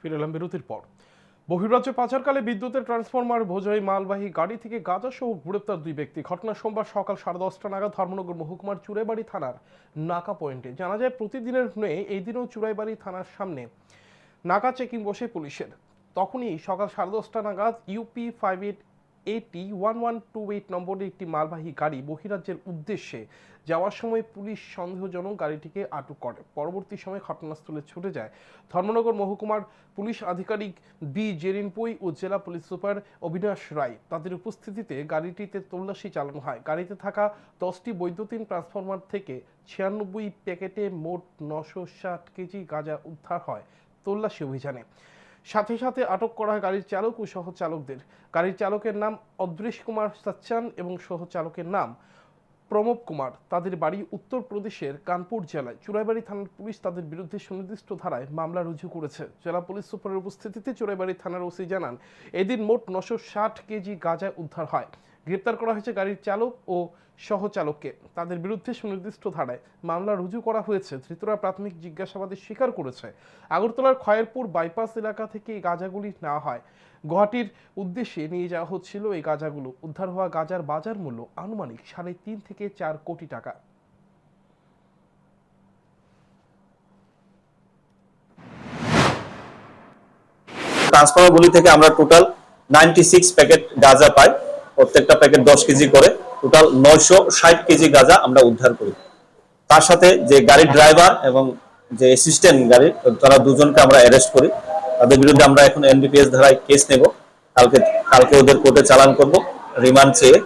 ফিরে এলাম বিরতির পর। বহিরাজ্যে পাচারকালে বিদ্যুতের ট্রান্সফরমার বোঝাই মালবাহী গাড়ি থেকে গাঁজা সহ গ্রেপ্তার দুই ব্যক্তি। ঘটনা সোমবার সকাল সাড়ে দশটা নাগাদ ধর্মনগর মহকুমার চুরাইবাড়ি থানার নাকা পয়েন্টে। জানা যায়, প্রতিদিনের ন্যায় এই দিনও চুড়াইবাড়ি থানার সামনে। নাকা চেকিং বসে পুলিশের। তখনই সকাল সাড়ে দশটা নাগাদ UP five eight eighty one one two eight নম্বরের একটি মালবাহী গাড়ি বহিরাজ্যের উদ্দেশ্যে যাওয়ার সময় পুলিশ সন্দেহজনক গাড়িটিকে আটক করে। পরবর্তী সময় ঘটনাস্থলে ছুটে যায়। ধর্মনগর মহকুমার পুলিশ আধিকারিক বি জেরিনপুই ও জেলা পুলিশ সুপার অবিনাশ রায় তাদের উপস্থিতিতে গাড়িটিতে তল্লাশি চালানো হয়। গাড়িতে থাকা দশটি বৈদ্যুতিন ট্রান্সফরমার থেকে ছিয়ানব্বই প্যাকেটে মোট নশো ষাট কেজি গাঁজা উদ্ধার হয় তল্লাশি অভিযানে। সাথে সাথে আটক করা হয় গাড়ির চালক ও সহচালকদের। গাড়ির চালকের নাম অদ্রেশ কুমার সচ্চান এবং সহচালকের নাম প্রমোদ কুমার। তাদের বাড়ি উত্তরপ্রদেশের কানপুর জেলায়। চুরাইবাড়ি থানার পুলিশ তাদের বিরুদ্ধে সুনির্দিষ্ট ধারায় মামলা রুজু করেছে। জেলা পুলিশ সুপারের উপস্থিতিতে চুরাইবাড়ি থানার ওসি জানান, এদিন মোট নশো ষাট কেজি গাঁজা উদ্ধার হয়। গ্রেপ্তার করা হয়েছে গাড়ির চালক ও সহচালককে। তাদের বিরুদ্ধে সুনির্দিষ্ট ধারায় মামলা রুজু করা হয়েছে। ধৃতরা প্রাথমিক জিজ্ঞাসাবাদে স্বীকার করেছে। আগরতলার খয়েরপুর বাইপাস এলাকা থেকে এই গাঁজাগুলি নেওয়া হয়। গুয়াহাটির উদ্দেশ্যে নিয়ে যাওয়া হচ্ছিল এই গাঁজাগুলো। উদ্ধার হওয়া গাঁজার বাজার মূল্য আনুমানিক সাড়ে তিন থেকে চার কোটি টাকা। ট্রান্সফার গুলি থেকে আমরা টোটাল নাইনটি সিক্স প্যাকেট গাঁজা পাই। প্রত্যেকটা প্যাকেট দশ কেজি করে টোটাল নয়শো ষাট কেজি গাঁজা আমরা উদ্ধার করি। তার সাথে যে গাড়ির ড্রাইভার এবং যে অ্যাসিস্ট্যান্ট গাড়ির তারা দুজনকে আমরা অ্যারেস্ট করি। তাদের বিরুদ্ধে আমরা এখন এনডিপিএস ধারায় কেস নেব। কালকে কালকে ওদের কোর্টে চালান করব। রিমান্ড চেয়ে